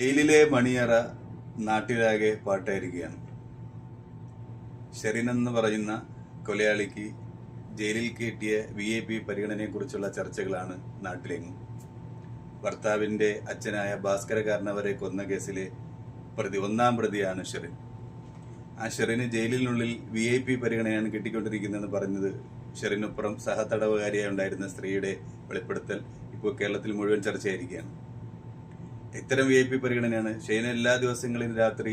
ജയിലിലെ മണിയറ നാട്ടിലാകെ പാട്ടായിരിക്കുകയാണ്. ഷെറിൻ എന്ന് പറയുന്ന കൊലയാളിക്ക് ജയിലിൽ കിട്ടിയ വി ഐ പി പരിഗണനയെക്കുറിച്ചുള്ള ചർച്ചകളാണ് നാട്ടിലെങ്ങും. ഭർത്താവിന്റെ അച്ഛനായ ഭാസ്കരകാരനവരെ കൊന്ന കേസിലെ പ്രതി ഒന്നാം പ്രതിയാണ് ഷെറിൻ. ആ ഷെറിന് ജയിലിനുള്ളിൽ വി ഐ പി പരിഗണനയാണ് കിട്ടിക്കൊണ്ടിരിക്കുന്നതെന്ന് പറഞ്ഞത് ഷെറിനൊപ്പുറം സഹതടവുകാരിയായി ഉണ്ടായിരുന്ന സ്ത്രീയുടെ വെളിപ്പെടുത്തൽ ഇപ്പോൾ കേരളത്തിൽ മുഴുവൻ ചർച്ചയായിരിക്കുകയാണ്. ഇത്തരം വി ഐ പി പരിഗണനയാണ്. ഷെയ്ന എല്ലാ ദിവസങ്ങളിലും രാത്രി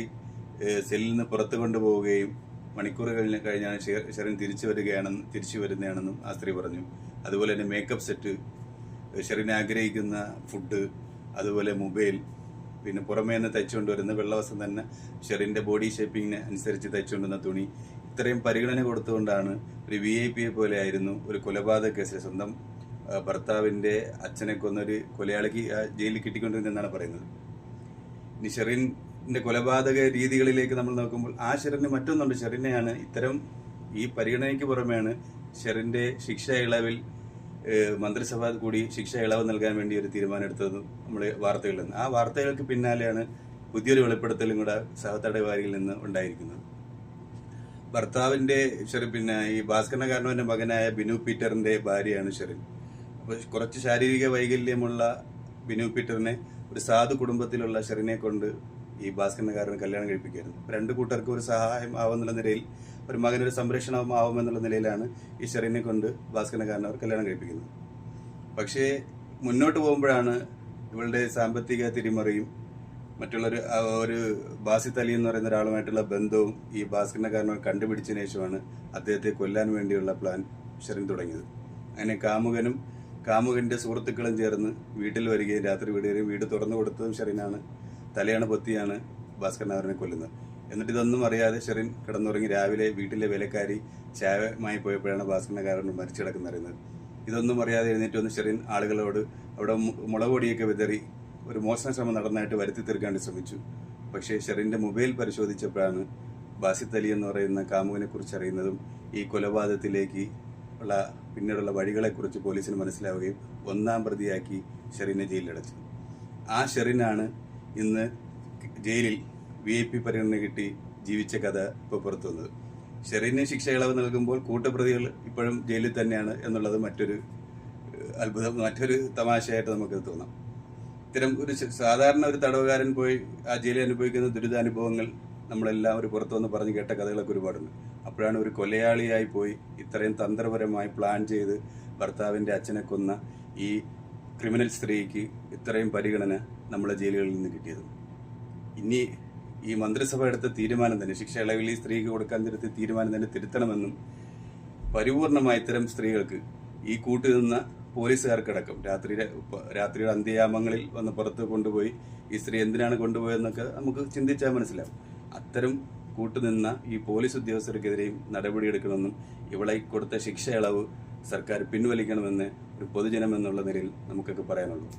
സെല്ലിൽ നിന്ന് പുറത്തു കൊണ്ടുപോവുകയും മണിക്കൂർ കഴിഞ്ഞ കഴിഞ്ഞാണ് ഷെറിൻ തിരിച്ചു വരികയാണെന്ന് തിരിച്ചു വരുന്നതാണെന്നും ആ സ്ത്രീ പറഞ്ഞു. അതുപോലെ തന്നെ മേക്കപ്പ് സെറ്റ് ഷെറിൻ ആഗ്രഹിക്കുന്ന ഫുഡ് അതുപോലെ മൊബൈൽ പിന്നെ പുറമേ നിന്ന് തയ്ച്ചുകൊണ്ടുവരുന്ന വെള്ളവസം തന്നെ ഷെറിന്റെ ബോഡി ഷേപ്പിങ്ങിന് അനുസരിച്ച് തയ്ച്ചുകൊണ്ടുവന്ന തുണി. ഇത്രയും പരിഗണന കൊടുത്തുകൊണ്ടാണ് ഒരു വി ഐ പിയെ പോലെ ആയിരുന്നു ഒരു കൊലപാതക കേസിൽ സ്വന്തം ആ, ഭർത്താവിന്റെ അച്ഛനെ കൊന്നൊരു കൊലയാളിക്ക് ജയിലിൽ കിട്ടിക്കൊണ്ടിരുന്നെന്നാണ് പറയുന്നത്. ഇനി ഷെറിന്റെ കൊലപാതക രീതികളിലേക്ക് നമ്മൾ നോക്കുമ്പോൾ ആ ഷെറിന് മറ്റൊന്നുണ്ട്. ഷെറിനെയാണ് ഇത്തരം ഈ പരിഗണനയ്ക്ക് പുറമെയാണ് ഷെറിന്റെ ശിക്ഷ ഇളവിൽ മന്ത്രിസഭ കൂടി ശിക്ഷ ഇളവ് നൽകാൻ വേണ്ടി ഒരു തീരുമാനം നമ്മൾ വാർത്തകളിൽ നിന്ന്. ആ വാർത്തകൾക്ക് പിന്നാലെയാണ് പുതിയൊരു വെളിപ്പെടുത്തലും കൂടെ സഹതടവാരിയിൽ നിന്ന് ഉണ്ടായിരിക്കുന്നത്. ഭർത്താവിന്റെ ഷെറിൻ പിന്നെ ഈ ഭാസ്കരകാരനവന്റെ മകനായ ബിനു പീറ്ററിന്റെ ഭാര്യയാണ് ഷെറിൻ. കുറച്ച് ശാരീരിക വൈകല്യമുള്ള ബിനു പീറ്ററിനെ ഒരു സാധു കുടുംബത്തിലുള്ള ഷെറിനെ കൊണ്ട് ഈ ഭാസ്കരനകാരന് കല്യാണം കഴിപ്പിക്കുകയായിരുന്നു അപ്പൊ രണ്ട് കൂട്ടർക്കും ഒരു സഹായം ആവുമെന്നുള്ള നിലയിൽ ഒരു മകനൊരു സംരക്ഷണം ആവുമെന്നുള്ള നിലയിലാണ് ഈ ഷെറിനെ കൊണ്ട് ഭാസ്കരകാരൻ അവർ കല്യാണം കഴിപ്പിക്കുന്നത്. പക്ഷേ മുന്നോട്ട് പോകുമ്പോഴാണ് ഇവളുടെ സാമ്പത്തിക തിരിമറിയും മറ്റുള്ളൊരു ഒരു ബാസിത്ത് അലി എന്ന് പറയുന്ന ഒരാളുമായിട്ടുള്ള ബന്ധവും ഈ ഭാസ്കരക്കാരനെ കണ്ടുപിടിച്ചതിന് ശേഷമാണ് അദ്ദേഹത്തെ കൊല്ലാൻ വേണ്ടിയുള്ള പ്ലാൻ ഷെറിൻ തുടങ്ങിയത്. അങ്ങനെ കാമുകനും കാമുകന്റെ സുഹൃത്തുക്കളും ചേർന്ന് വീട്ടിൽ വരികയും രാത്രി വിടുകയും വീട് തുറന്നു കൊടുത്തതും ഷെറിനാണ്. തലയാണ് പൊത്തിയാണ് ഭാസ്കരനാഥനെ കൊല്ലുന്നത്. എന്നിട്ട് ഇതൊന്നും അറിയാതെ ഷെറിൻ കിടന്നുറങ്ങി രാവിലെ വീട്ടിലെ വിലക്കാരി ചായമായി പോയപ്പോഴാണ് ഭാസ്കരനാഥൻ മരിച്ചു കിടക്കുന്നറിയുന്നത് ഇതൊന്നും അറിയാതെ എഴുന്നേറ്റ് വന്ന് ഷെറിൻ ആളുകളോട് അവിടെ മുളകൊടിയൊക്കെ വിതറി ഒരു മോഷണ ശ്രമം നടന്നതായിട്ട് വരുത്തി തീർക്കാൻ ശ്രമിച്ചു. പക്ഷേ ഷെറിന്റെ മൊബൈൽ പരിശോധിച്ചപ്പോഴാണ് ബാസിത്ത് അലി എന്ന് പറയുന്ന കാമുവിനെ കുറിച്ച് അറിയുന്നതും ഈ കൊലപാതകത്തിലേക്ക് ഉള്ള പിന്നീടുള്ള വഴികളെക്കുറിച്ച് പോലീസിന് മനസ്സിലാവുകയും ഒന്നാം പ്രതിയാക്കി ഷെറിനെ ജയിലിലടച്ചു. ആ ഷെറിനാണ് ഇന്ന് ജയിലിൽ വി ഐ പി പരിഗണന കിട്ടി ജീവിച്ച കഥ ഇപ്പോൾ പുറത്തു വന്നത്. ഷെറിന് ശിക്ഷ ഇളവ് നൽകുമ്പോൾ കൂട്ടപ്രതികൾ ഇപ്പോഴും ജയിലിൽ തന്നെയാണ് എന്നുള്ളത് മറ്റൊരു അത്ഭുതം മറ്റൊരു തമാശയായിട്ട് നമുക്ക് തോന്നാം. ഇത്തരം ഒരു സാധാരണ ഒരു തടവുകാരൻ പോയി ആ ജയിലിൽ അനുഭവിക്കുന്ന ദുരിതാനുഭവങ്ങൾ നമ്മളെല്ലാം ഒരു പുറത്തു വന്ന് പറഞ്ഞു കേട്ട കഥകളൊക്കെ ഒരുപാടുണ്ട്. അപ്പോഴാണ് ഒരു കൊലയാളിയായി പോയി ഇത്രയും തന്ത്രപരമായി പ്ലാൻ ചെയ്ത് ഭർത്താവിന്റെ അച്ഛനെ കൊന്ന ഈ ക്രിമിനൽ സ്ത്രീക്ക് ഇത്രയും പരിഗണന നമ്മളെ ജയിലുകളിൽ നിന്ന് കിട്ടിയത്. ഇനി ഈ മന്ത്രിസഭ എടുത്ത തീരുമാനം തന്നെ ശിക്ഷ ഇളവിൽ ഈ സ്ത്രീക്ക് കൊടുക്കാൻ തിരുത്തി തീരുമാനം തന്നെ തിരുത്തണമെന്നും പരിപൂർണമായ ഇത്തരം സ്ത്രീകൾക്ക് ഈ കൂട്ടുനിന്ന പോലീസുകാർക്കടക്കം രാത്രി രാത്രി രാത്രിയുടെ അന്ത്യയാമങ്ങളിൽ വന്ന് പുറത്ത് കൊണ്ടുപോയി ഈ സ്ത്രീ എന്തിനാണ് കൊണ്ടുപോയതെന്നൊക്കെ നമുക്ക് ചിന്തിച്ചാൽ മനസ്സിലാവും. അത്തരം കൂട്ടുനിന്ന ഈ പോലീസ് ഉദ്യോഗസ്ഥർക്കെതിരെയും നടപടിയെടുക്കണമെന്നും ഇവളെ കൊടുത്ത ശിക്ഷ ഇളവ് സർക്കാർ പിൻവലിക്കണമെന്ന് ഒരു പൊതുജനം എന്നുള്ള നിലയിൽ നമുക്കൊക്കെ പറയാനുള്ളൂ.